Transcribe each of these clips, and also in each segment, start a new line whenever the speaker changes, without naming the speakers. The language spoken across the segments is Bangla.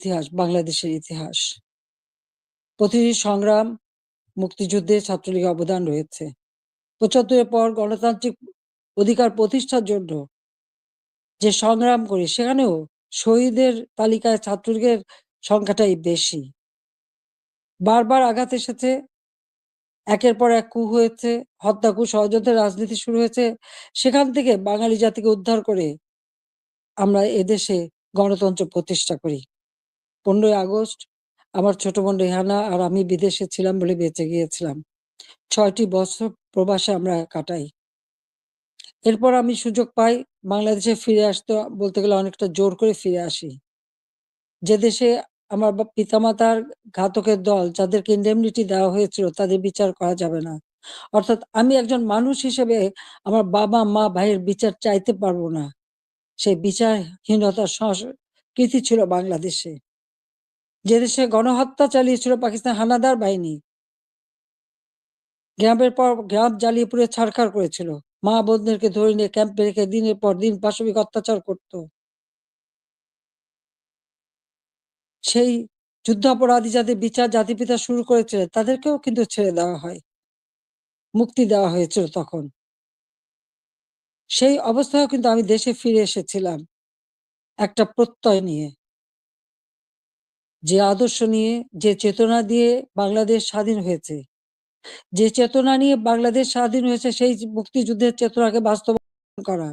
ইতিহাস, বাংলাদেশের ইতিহাস। প্রতিটি সংগ্রাম, মুক্তিযুদ্ধে ছাত্রলীগের অবদান রয়েছে। পঁচাত্তরের পর গণতান্ত্রিক অধিকার প্রতিষ্ঠার জন্য যে সংগ্রাম করি সেখানেও শহীদের তালিকায় ছাত্রলীগের সংখ্যাটাই বেশি। বারবার আঘাত এসেছে। একের পর এক কু হয়েছে, হত্যা, কু ষড়যন্ত্রের রাজনীতি শুরু হয়েছে। সেখান থেকে বাঙালি জাতিকে উদ্ধার করে আমরা এদেশে গণতন্ত্র প্রতিষ্ঠা করি। ১৫ই আগস্ট আমার ছোট বোন রেহানা আর আমি বিদেশে ছিলাম বলে বেঁচে গিয়েছিলাম। ছয়টি বছর প্রবাসে আমরা কাটাই। এরপর আমি সুযোগ পাই বাংলাদেশে ফিরে আসতে বলতে গেলে অনেকটা জোর করে ফিরে আসি। যে দেশে আমার পিতামাতার ঘাতকের দল যাদেরকে ইন্ডেমনিটি দেওয়া হয়েছিল তাদের বিচার করা যাবে না। অর্থাৎ আমি একজন মানুষ হিসেবে আমার বাবা, মা, ভাইয়ের বিচার চাইতে পারব না। সেই বিচারহীনতার সংস্কৃতি ছিল বাংলাদেশে। যে দেশে গণহত্যা চালিয়েছিল পাকিস্তান হানাদার বাহিনী। গ্রামের পর গ্রাম জ্বালিয়ে পুড়ে ছারখার করেছিল। মা বোনদেরকে ধরে নিয়ে ক্যাম্পে রেখে দিনের পর দিন পাশবিক অত্যাচার করত। সেই যুদ্ধাপরাধী যাদের বিচার জাতিপিতা শুরু করেছিলেন, তাদেরকেও কিন্তু ছেড়ে দেওয়া হয়। মুক্তি দেওয়া হয়েছিল তখন। সেই অবস্থায়ও কিন্তু আমি দেশে ফিরে এসেছিলাম। একটা প্রত্যয় নিয়ে। যে আদর্শ নিয়ে, যে চেতনা দিয়ে বাংলাদেশ স্বাধীন হয়েছে। যে চেতনা নিয়ে বাংলাদেশ স্বাধীন হয়েছে সেই মুক্তিযুদ্ধের চেতনাকে বাস্তবায়ন করা।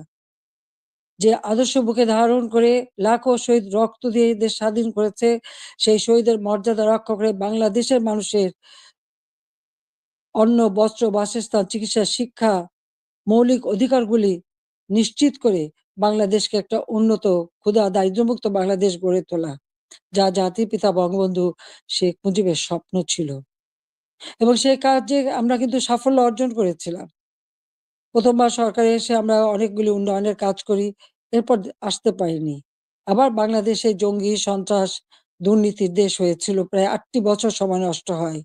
যে আদর্শ বুকে ধারণ করে লাখো শহীদ রক্ত দিয়ে দেশ স্বাধীন করেছে, সেই শহীদের মর্যাদা রক্ষা করে বাংলাদেশের মানুষের অন্ন, বস্ত্র, বাসস্থান, চিকিৎসা, শিক্ষা, মৌলিক অধিকারগুলি নিশ্চিত করে বাংলাদেশকে একটা উন্নত, ক্ষুধা, দারিদ্র্যমুক্ত বাংলাদেশ গড়ে তোলা। যা জাতির পিতা বঙ্গবন্ধু শেখ মুজিবের স্বপ্ন ছিল। এবং সেই কাজে আমরা কিন্তু সাফল্য অর্জন করেছিলাম। ১ম বার সরকারে এসে আমরা অনেকগুলি উন্নয়নের কাজ করি। এরপর আসতে পারিনি। আবার বাংলাদেশে জঙ্গি, সন্ত্রাস, দুর্নীতির দেশ হয়েছিল। প্রায় আটটি বছর সময় নষ্ট হয়।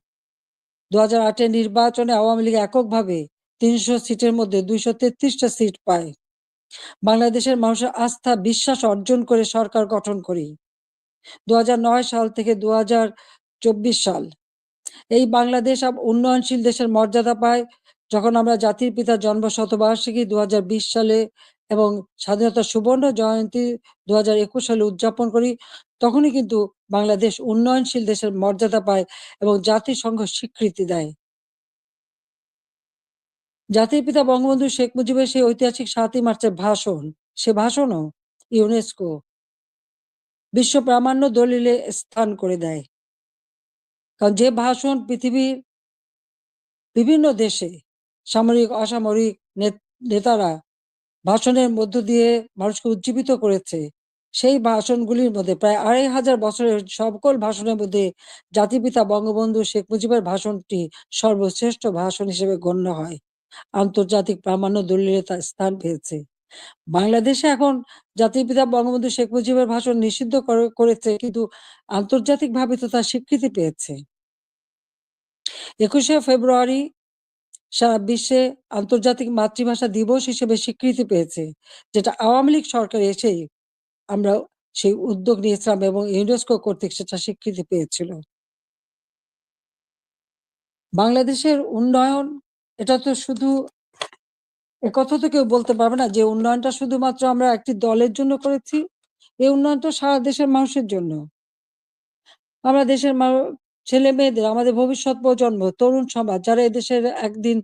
২০০৮ আটের নির্বাচনে আওয়ামী লীগ এককভাবে ৩০০ সিটের মধ্যে দুইশো তেত্রিশটা সিট পায়। বাংলাদেশের মানুষের আস্থা, বিশ্বাস অর্জন করে সরকার গঠন করি। ২০০৯ সাল থেকে ২০২৪ সাল এই বাংলাদেশ উন্নয়নশীল দেশের মর্যাদা পায় যখন আমরা জাতির পিতার জন্ম শতবার্ষিকী ২০২০ সালে এবং স্বাধীনতা সুবর্ণ জয়ন্তী ২০২১ সালে উদযাপন করি তখনই কিন্তু বাংলাদেশ উন্নয়নশীল দেশের মর্যাদা পায় এবং জাতিসংঘ স্বীকৃতি দেয়। জাতির পিতা বঙ্গবন্ধু শেখ মুজিবের সেই ঐতিহাসিক ৭ই মার্চের ভাষণ, সে ভাষণও ইউনেস্কো বিশ্ব প্রামাণ্য দলিলে স্থান করে দেয়। কারণ যে ভাষণ পৃথিবীর বিভিন্ন দেশে সামরিক, অসামরিক নেতারা ভাষণের মধ্য দিয়ে মানুষকে উজ্জীবিত করেছে। সেই ভাষণগুলির মধ্যে প্রায় আড়াই হাজার বছরের সকল ভাষণের মধ্যে জাতিপিতা বঙ্গবন্ধু শেখ মুজিবের ভাষণটি সর্বশ্রেষ্ঠ ভাষণ হিসেবে গণ্য হয়। আন্তর্জাতিক প্রামাণ্য দলিলে তার স্থান পেয়েছে। বাংলাদেশে এখন জাতির পিতা বঙ্গবন্ধু শেখ মুজিবের ভাষণ নিষিদ্ধ করেছে, কিন্তু আন্তর্জাতিকভাবে তো তার স্বীকৃতি পেয়েছে। একুশে ফেব্রুয়ারি সারা বিশ্বে আন্তর্জাতিক মাতৃভাষা দিবস হিসেবে স্বীকৃতি পেয়েছে। যেটা আওয়ামী লীগ সরকার এসেই আমরা সেই উদ্যোগ নিয়েছিলাম এবং ইউনেস্কো কর্তৃক সেটা স্বীকৃতি পেয়েছিল। বাংলাদেশের উন্নয়ন, এটা তো শুধু একথা তো কেউ বলতে পারবে না যে উন্নয়নটা শুধুমাত্র আমরা একটি দলের জন্য করেছি। এই উন্নয়নটা সারা দেশের মানুষের জন্য। আমরা দেশের ছেলে-মেয়েদের আমাদের ভবিষ্যৎ প্রজন্ম, তরুণ সমাজ যারা এদেশের একদিন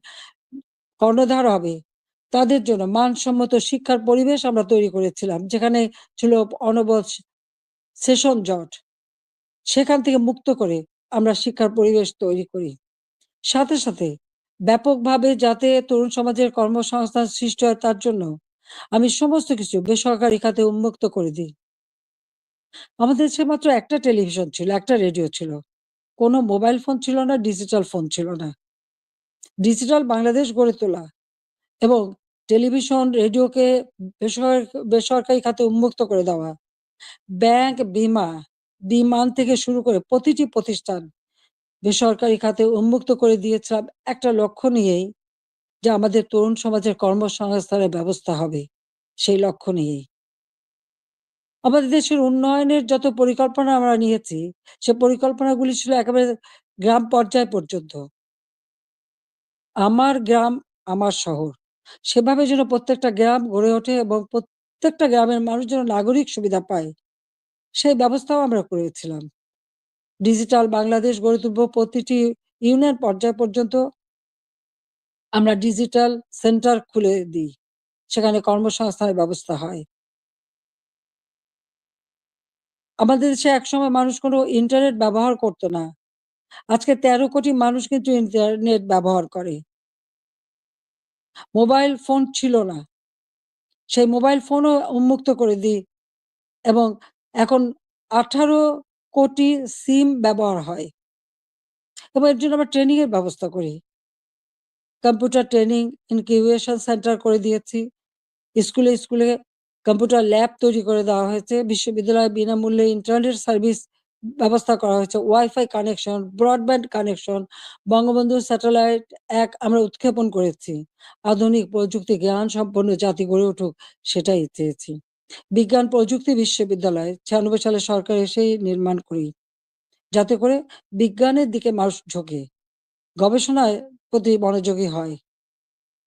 কর্ণধার হবে, তাদের জন্য মানসম্মত শিক্ষার পরিবেশ আমরা তৈরি করেছিলাম। যেখানে ছিল অনবদ সেশন জট। সেখান থেকে মুক্ত করে আমরা শিক্ষার পরিবেশ তৈরি করি। সাথে, সাথে ব্যাপকভাবে যাতে তরুণ সমাজের কর্মসংস্থান সৃষ্টি হয় তার জন্য আমি সমস্ত কিছু বেসরকারি খাতে উন্মুক্ত করে দিই। আমাদের দেশে মাত্র একটা টেলিভিশন ছিল, একটা রেডিও ছিল। কোনো মোবাইল ফোন ছিল না, ডিজিটাল ফোন ছিল না। ডিজিটাল বাংলাদেশ গড়ে তোলা এবং টেলিভিশন, রেডিওকে বেসর বেসরকারি খাতে উন্মুক্ত করে দেওয়া। ব্যাংক, বিমা, বিমান থেকে শুরু করে প্রতিটি প্রতিষ্ঠান বেসরকারি খাতে উন্মুক্ত করে দিয়েছিলাম একটা লক্ষ্য নিয়েই যে আমাদের তরুণ সমাজের কর্মসংস্থানের ব্যবস্থা হবে সেই লক্ষ্য নিয়েই। আমাদের দেশের উন্নয়নের যত পরিকল্পনা আমরা নিয়েছি, সে পরিকল্পনাগুলি ছিল একেবারে গ্রাম পর্যায় পর্যন্ত। আমার গ্রাম, আমার শহর। সেভাবে যেন প্রত্যেকটা গ্রাম গড়ে ওঠে এবং প্রত্যেকটা গ্রামের মানুষ যেন নাগরিক সুবিধা পায়, সেই ব্যবস্থাও আমরা করেছিলাম। ডিজিটাল বাংলাদেশ গড়ে তুলব প্রতিটি ইউনিয়ন পর্যায় পর্যন্ত আমরা ডিজিটাল সেন্টার খুলে দিই। সেখানে কর্মসংস্থানের ব্যবস্থা হয়। আমাদের দেশে একসময় মানুষ কোনো ইন্টারনেট ব্যবহার করত না। আজকে ১৩ কোটি মানুষ কিন্তু ইন্টারনেট ব্যবহার করে। মোবাইল ফোন ছিল না। সেই মোবাইল ফোনও উন্মুক্ত করে দিই এবং এখন ১৮ কোটি সিম ব্যবহার হয়। এবং এর জন্য আমরা ট্রেনিং এর ব্যবস্থা করি। কম্পিউটার ট্রেনিং, ইনকিউবেশন সেন্টার করে দিয়েছি। স্কুলে, স্কুলে কম্পিউটার ল্যাব তৈরি করে দেওয়া হয়েছে। বিশ্ববিদ্যালয়ে বিনামূল্যে ইন্টারনেট সার্ভিস ব্যবস্থা করা হয়েছে। WiFi connection, broadband connection, Bangabandhu satellite এক আমরা উৎক্ষেপণ করেছি। আধুনিক প্রযুক্তি জ্ঞান সম্পন্ন জাতি গড়ে উঠুক সেটাই চেয়েছি। বিজ্ঞান প্রযুক্তি বিশ্ববিদ্যালয় ৯৬ সালে সরকার এসেই নির্মাণ করি। যাতে করে বিজ্ঞানের দিকে মানুষ ঝোঁকে। গবেষণায় প্রতি মনোযোগী হয়।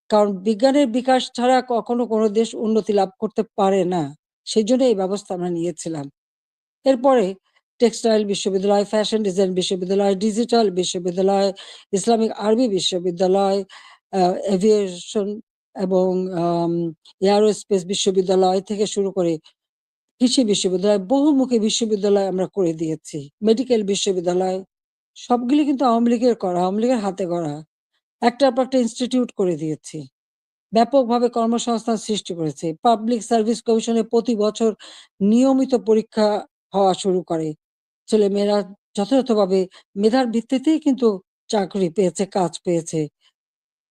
কারণ বিজ্ঞানের বিকাশ ছাড়া কখনো কোনো দেশ উন্নতি লাভ করতে পারে না। সেই জন্য এই ব্যবস্থা আমরা নিয়েছিলাম। এরপরে টেক্সটাইল বিশ্ববিদ্যালয়, ফ্যাশন ডিজাইন বিশ্ববিদ্যালয়, ডিজিটাল বিশ্ববিদ্যালয়, ইসলামিক আরবি বিশ্ববিদ্যালয়, এভিয়েশন এবং এয়ারোস্পেস বিশ্ববিদ্যালয় থেকে শুরু করে কৃষি বিশ্ববিদ্যালয়, বহুমুখী বিশ্ববিদ্যালয় আমরা করে দিয়েছি। মেডিকেল বিশ্ববিদ্যালয় সবগুলি কিন্তু আওয়ামী লীগের করা, আওয়ামী লীগের হাতে গড়া। একটার পর একটা ইনস্টিটিউট করে দিয়েছি। ব্যাপকভাবে কর্মসংস্থান সৃষ্টি করেছে। পাবলিক সার্ভিস কমিশনে প্রতি বছর নিয়মিত পরীক্ষা হওয়া শুরু করে। ছেলেমেয়েরা যথাযথভাবে মেধার ভিত্তিতেই কিন্তু চাকরি পেয়েছে, কাজ পেয়েছে।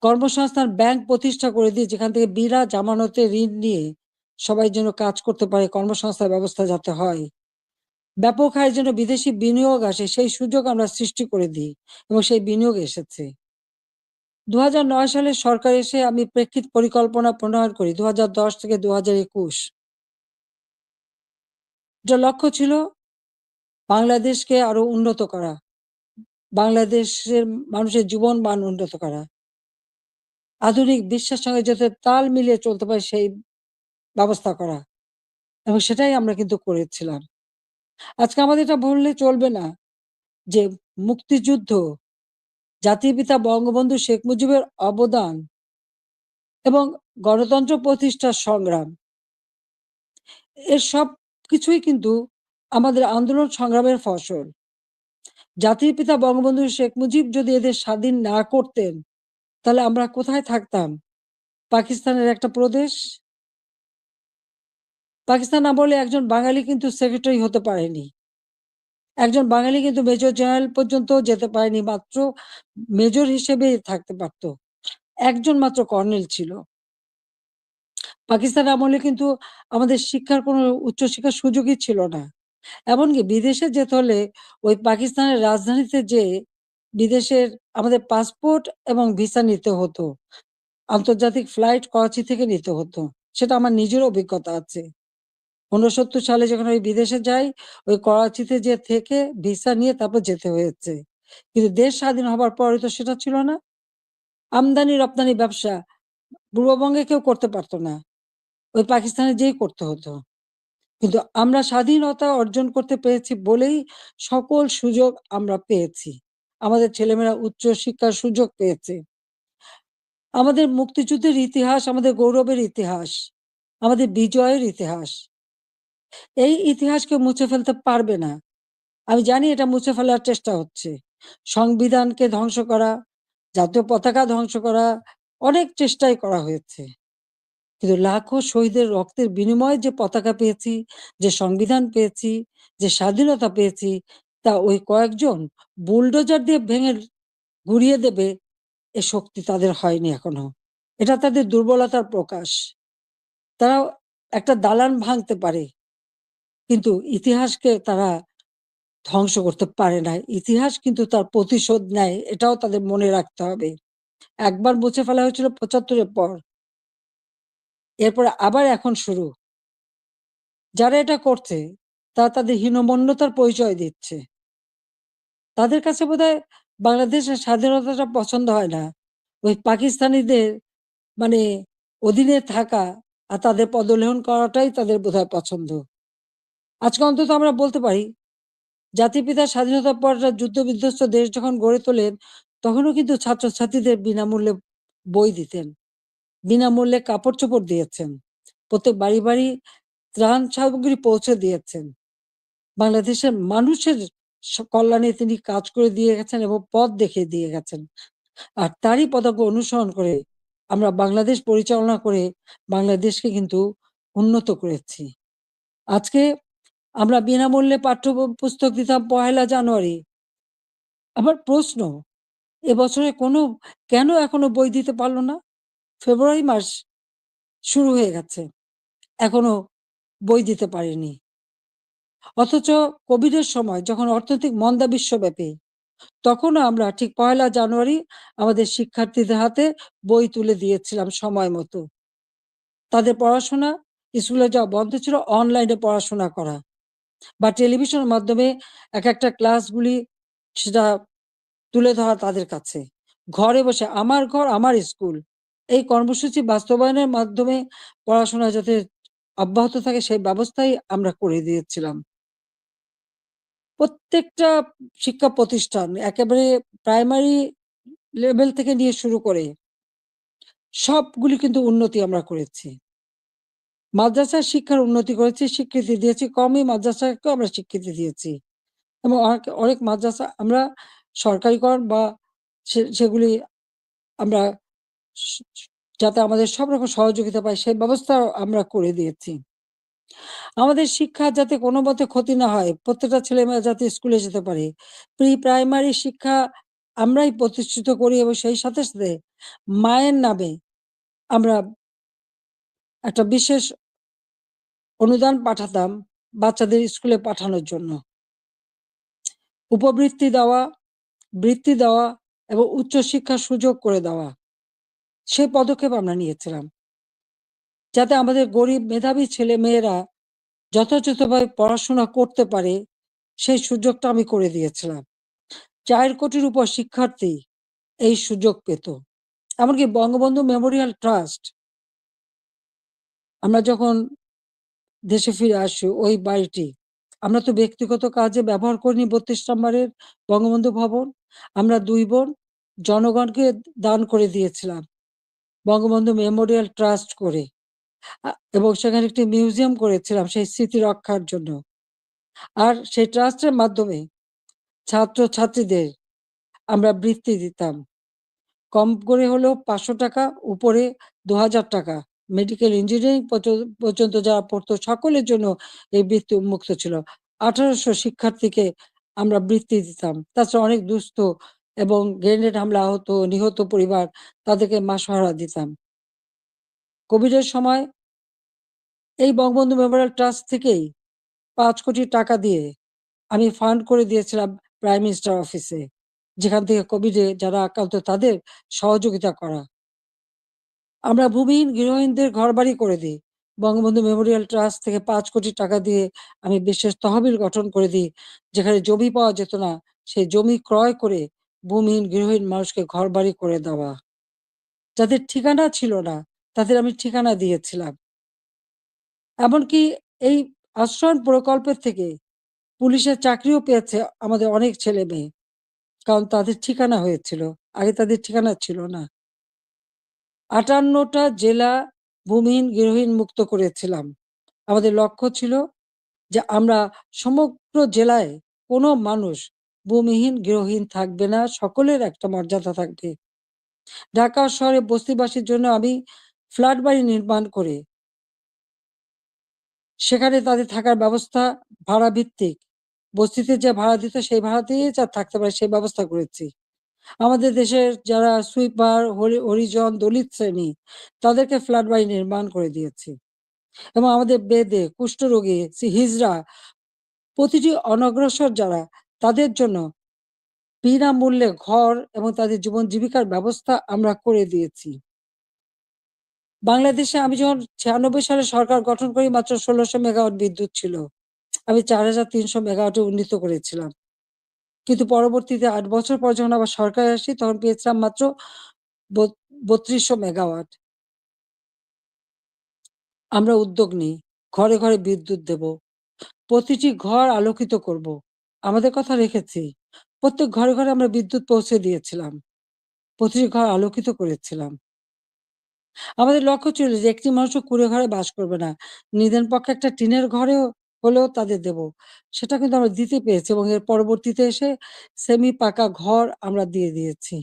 কর্মসংস্থান ব্যাংক প্রতিষ্ঠা করে দিয়ে যেখান থেকে বিনা জামানতে ঋণ নিয়ে সবাই যেন কাজ করতে পারে, কর্মসংস্থার ব্যবস্থা যাতে হয়। ব্যাপক হারে যেন বিদেশি বিনিয়োগ আসে সেই সুযোগ আমরা সৃষ্টি করে দিই এবং সেই বিনিয়োগ এসেছে। ২০০৯ সালে সরকার এসে আমি প্রেক্ষিত পরিকল্পনা প্রণয়ন করি ২০১০ থেকে ২০২১ এটার লক্ষ্য ছিল বাংলাদেশকে আরও উন্নত করা। বাংলাদেশের মানুষের জীবন মান উন্নত করা। আধুনিক বিশ্বের সঙ্গে যাতে তাল মিলিয়ে চলতে পারে সেই ব্যবস্থা করা। এবং সেটাই আমরা কিন্তু করেছিলাম। আজকে আমাদের এটা বললে চলবে না যে মুক্তিযুদ্ধ, জাতির পিতা বঙ্গবন্ধু শেখ মুজিবের অবদান এবং গণতন্ত্র প্রতিষ্ঠার সংগ্রাম এর সব কিছুই কিন্তু আমাদের আন্দোলন সংগ্রামের ফসল। জাতির পিতা বঙ্গবন্ধু শেখ মুজিব যদি এদের স্বাধীন না করতেন, তাহলে আমরা কোথায় থাকতাম? পাকিস্তানের একটা প্রদেশ? পাকিস্তান আমলে একজন বাঙালি কিন্তু সেক্রেটারি হতে পারেনি। একজন বাঙালি কিন্তু মেজর জেনারেল পর্যন্ত যেতে পারেনি। মাত্র মেজর হিসেবেই থাকতে পারত। একজন মাত্র কর্নেল ছিল। পাকিস্তান আমলে কিন্তু আমাদের শিক্ষার কোনো উচ্চশিক্ষার সুযোগই ছিল না। এমনকি বিদেশে যেতে হলে ওই পাকিস্তানের রাজধানীতে যেয়ে বিদেশের আমাদের পাসপোর্ট এবং ভিসা নিতে হতো। আন্তর্জাতিক ফ্লাইট করাচি থেকে নিতে হতো। সেটা আমার নিজের অভিজ্ঞতা আছে। ৬৯ সালে যখন আমি বিদেশে যাই, ওই করাচিতে যেয়ে থেকে ভিসা নিয়ে তারপর যেতে হয়েছে। কিন্তু দেশ স্বাধীন হবার পরে তো সেটা ছিল না। আমদানি-রপ্তানি ব্যবসা পূর্ববঙ্গে কেউ করতে পারতো না। ওই পাকিস্তানে যেয়েই করতে হতো। কিন্তু আমরা স্বাধীনতা অর্জন করতে পেরেছি বলেই সকল সুযোগ আমরা পেয়েছি। আমাদের ছেলেমেয়েরা উচ্চ শিক্ষার সুযোগ পেয়েছে। আমাদের মুক্তিযুদ্ধের ইতিহাস আমাদের গৌরবের ইতিহাস। আমাদের বিজয়ের ইতিহাস। এই ইতিহাসকে মুছে ফেলতে পারবে না। আমি জানি এটা মুছে ফেলার চেষ্টা হচ্ছে। সংবিধানকে ধ্বংস করা, জাতীয় পতাকা ধ্বংস করা, অনেক চেষ্টাই করা হয়েছে। কিন্তু লাখো শহীদের রক্তের বিনিময়ে যে পতাকা পেয়েছি, যে সংবিধান পেয়েছি, যে স্বাধীনতা পেয়েছি, তা ওই কয়েকজন বুলডোজার দিয়ে ভেঙে ঘুরিয়ে দেবে, এ শক্তি তাদের হয়নি এখনও। এটা তাদের দুর্বলতার প্রকাশ। তারা একটা দালান ভাঙতে পারে। কিন্তু ইতিহাসকে তারা ধ্বংস করতে পারে না। ইতিহাস কিন্তু তার প্রতিশোধ নেয়। এটাও তাদের মনে রাখতে হবে। একবার মুছে ফেলা হয়েছিল পঁচাত্তরের পর। এরপরে আবার এখন শুরু। যারা এটা করছে তারা তাদের হীনমন্যতার পরিচয় দিচ্ছে। তাদের কাছে বোধহয় বাংলাদেশের স্বাধীনতাটা পছন্দ হয় না। ওই পাকিস্তানিদের মানে অধীনে থাকা আর তাদের পদলেহন করাটাই তাদের বোধহয় পছন্দ। আজকে অন্তত আমরা বলতে পারি, জাতির পিতা স্বাধীনতার পর যুদ্ধ-বিধ্বস্ত দেশ যখন গড়ে তোলেন, তখনও কিন্তু ছাত্রছাত্রীদের বিনামূল্যে বই দিতেন। বিনামূল্যে কাপড়-চোপড় দিয়েছেন। প্রত্যেক বাড়ি, বাড়ি ত্রাণ সামগ্রী পৌঁছে দিয়েছেন। বাংলাদেশের মানুষের কল্যাণে তিনি কাজ করে দিয়ে গেছেন এবং পথ দেখিয়ে দিয়ে গেছেন। আর তারই পদাঙ্ক অনুসরণ করে আমরা বাংলাদেশ পরিচালনা করে বাংলাদেশকে কিন্তু উন্নত করেছি। আজকে আমরা বিনামূল্যে পাঠ্য পুস্তক দিতাম পহেলা জানুয়ারি। আমার প্রশ্ন, এবছরে কোনো কেন এখনও বই দিতে পারল না? ফেব্রুয়ারি মাস শুরু হয়ে গেছে। এখনও বই দিতে পারেনি। অথচ কোভিডের সময় যখন অর্থনৈতিক মন্দা বিশ্বব্যাপী, তখনও আমরা ঠিক পহেলা জানুয়ারি আমাদের শিক্ষার্থীদের হাতে বই তুলে দিয়েছিলাম সময় মতো। তাদের পড়াশোনা স্কুলে যাওয়া বন্ধ ছিল, অনলাইনে পড়াশোনা করা বা টেলিভিশনের মাধ্যমে এক একটা ক্লাসগুলি সেটা তুলে ধরা তাদের কাছে। ঘরে বসে আমার ঘর আমার স্কুল এই কর্মসূচি বাস্তবায়নের মাধ্যমে পড়াশোনা যাতে অব্যাহত থাকে সেই ব্যবস্থাই আমরা করে দিয়েছিলাম। প্রত্যেকটা শিক্ষা প্রতিষ্ঠান একেবারে প্রাইমারি লেভেল থেকে নিয়ে শুরু করে সবগুলি কিন্তু উন্নতি আমরা করেছি। মাদ্রাসার শিক্ষার উন্নতি করেছি, স্বীকৃতি দিয়েছি। কমই মাদ্রাসাকেও আমরা স্বীকৃতি দিয়েছি। এবং অনেক, অনেক মাদ্রাসা আমরা সরকারিকরণ বা সেগুলি আমরা যাতে আমাদের সব রকম সহযোগিতা পাই সেই ব্যবস্থা আমরা করে দিয়েছি। আমাদের শিক্ষা যাতে কোনো মতে ক্ষতি না হয়, প্রত্যেকটা ছেলে মেয়ে যাতে স্কুলে যেতে পারে। প্রি-প্রাইমারি শিক্ষা আমরাই প্রতিষ্ঠিত করি এবং সেই সাথে, সাথে মায়ের নামে আমরা একটা বিশেষ অনুদান পাঠাতাম বাচ্চাদের স্কুলে পাঠানোর জন্য। উপবৃত্তি দেওয়া, বৃত্তি দেওয়া এবং উচ্চশিক্ষার সুযোগ করে দেওয়া। সেই পদক্ষেপ আমরা নিয়েছিলাম। যাতে আমাদের গরিব মেধাবী ছেলেমেয়েরা যথাযথভাবে পড়াশোনা করতে পারে, সেই সুযোগটা আমি করে দিয়েছিলাম। চার কোটির উপর শিক্ষার্থী এই সুযোগ পেত। এমনকি বঙ্গবন্ধু মেমোরিয়াল ট্রাস্ট আমরা যখন দেশে ফিরে আসি ওই বাড়িটি, আমরা তো ব্যক্তিগত কাজে ব্যবহার করিনি ৩২ নম্বরের বঙ্গবন্ধু ভবন। আমরা দুই বোন জনগণকে দান করে দিয়েছিলাম। বঙ্গবন্ধু মেমোরিয়াল ট্রাস্ট করে। এবং সেখানে একটি মিউজিয়াম করেছিলাম সেই স্মৃতি রক্ষার জন্য। আর সেই ট্রাস্টের মাধ্যমে ছাত্র-ছাত্রীদের আমরা বৃত্তি দিতাম। কম করে হলেও ৳৫০০ উপরে ৳২,০০০ মেডিকেল ইঞ্জিনিয়ারিং পর্যন্ত যারা পড়তো সকলের জন্য এই বৃত্তি উন্মুক্ত ছিল। ১৮০০ শিক্ষার্থীকে আমরা বৃত্তি দিতাম। তাছাড়া অনেক দুস্থ এবং গ্রেনেড হামলা আহত, নিহত পরিবার তাদেরকে মাসহারা দিতাম। কোভিডের সময় এই বঙ্গবন্ধু মেমোরিয়াল ট্রাস্ট থেকেই পাঁচ কোটি টাকা দিয়ে আমি ফান্ড করে দিয়েছিলাম প্রাইম মিনিস্টার অফিসে। যেখান থেকে কোভিডে যারা আক্রান্ত তাদের সহযোগিতা করা। আমরা ভূমিহীন গৃহহীনদের ঘরবাড়ি করে দিই। বঙ্গবন্ধু মেমোরিয়াল ট্রাস্ট থেকে পাঁচ কোটি টাকা দিয়ে আমি বিশেষ তহবিল গঠন করে দিই। যেখানে জমি পাওয়া যেত না, সেই জমি ক্রয় করে ভূমিহীন গৃহহীন মানুষকে ঘরবাড়ি করে দেওয়া। যাদের ঠিকানা ছিল না, তাদের আমি ঠিকানা দিয়েছিলাম। এমনকি এই আশ্রয়ণ প্রকল্পের থেকে পুলিশের চাকরিও পেয়েছে আমাদের অনেক ছেলেমেয়ে। কারণ তাদের ঠিকানা হয়েছিল। আগে তাদের ঠিকানা ছিল না। ৫৮ টা জেলা ভূমিহীন গৃহহীন মুক্ত করেছিলাম। আমাদের লক্ষ্য ছিল যে আমরা সমগ্র জেলায় কোনো মানুষ ভূমিহীন গৃহহীন থাকবে না, সকলের একটা মর্যাদা থাকবে। ঢাকা শহরে বস্তিবাসীর জন্য আমি ফ্ল্যাট বাড়ি নির্মাণ করে সেখানে তাদের থাকার ব্যবস্থা ভাড়া ভিত্তিক। বস্তিতে যে ভাড়া দিত সেই ভাড়াতেই যা থাকতে পারে সেই ব্যবস্থা করেছি। আমাদের দেশের যারা সুইপার, হরি হরিজন, দলিত শ্রেণি তাদেরকে ফ্ল্যাট বাড়ি নির্মাণ করে দিয়েছি। এবং আমাদের বেদে, কুষ্ঠরোগী, সি হিজড়া প্রতিটি অনগ্রসর যারা তাদের জন্য বিনামূল্যে ঘর এবং তাদের জীবন জীবিকার ব্যবস্থা আমরা করে দিয়েছি। বাংলাদেশে আমি যখন ৯৬ সালে সরকার গঠন করি মাত্র ষোলোশো মেগাওয়াট বিদ্যুৎ ছিল। আমি ৪৩০০ মেগাওয়াটে উন্নীত করেছিলাম। কিন্তু পরবর্তীতে আট বছর পর যখন আবার সরকার আসি তখন পেয়েছিলাম মাত্র বত ৩২০০ মেগাওয়াট। আমরা উদ্যোগ নিই। ঘরে, ঘরে বিদ্যুৎ দেব। প্রতিটি ঘর আলোকিত করব। আমাদের কথা রেখেছি। প্রত্যেক ঘরে, ঘরে আমরা বিদ্যুৎ পৌঁছে দিয়েছিলাম। প্রতিটি ঘর আলোকিত করেছিলাম। আমাদের লক্ষ্য ছিল যে একটি মানুষও কুঁড়ে ঘরে বাস করবে না। নিদেন পক্ষে একটা টিনের ঘরেও হলেও তাদের দেব। সেটা কিন্তু আমরা দিতে পেরেছি এবং এর পরবর্তীতে এসে সেমি পাকা ঘর আমরা দিয়ে দিয়েছি।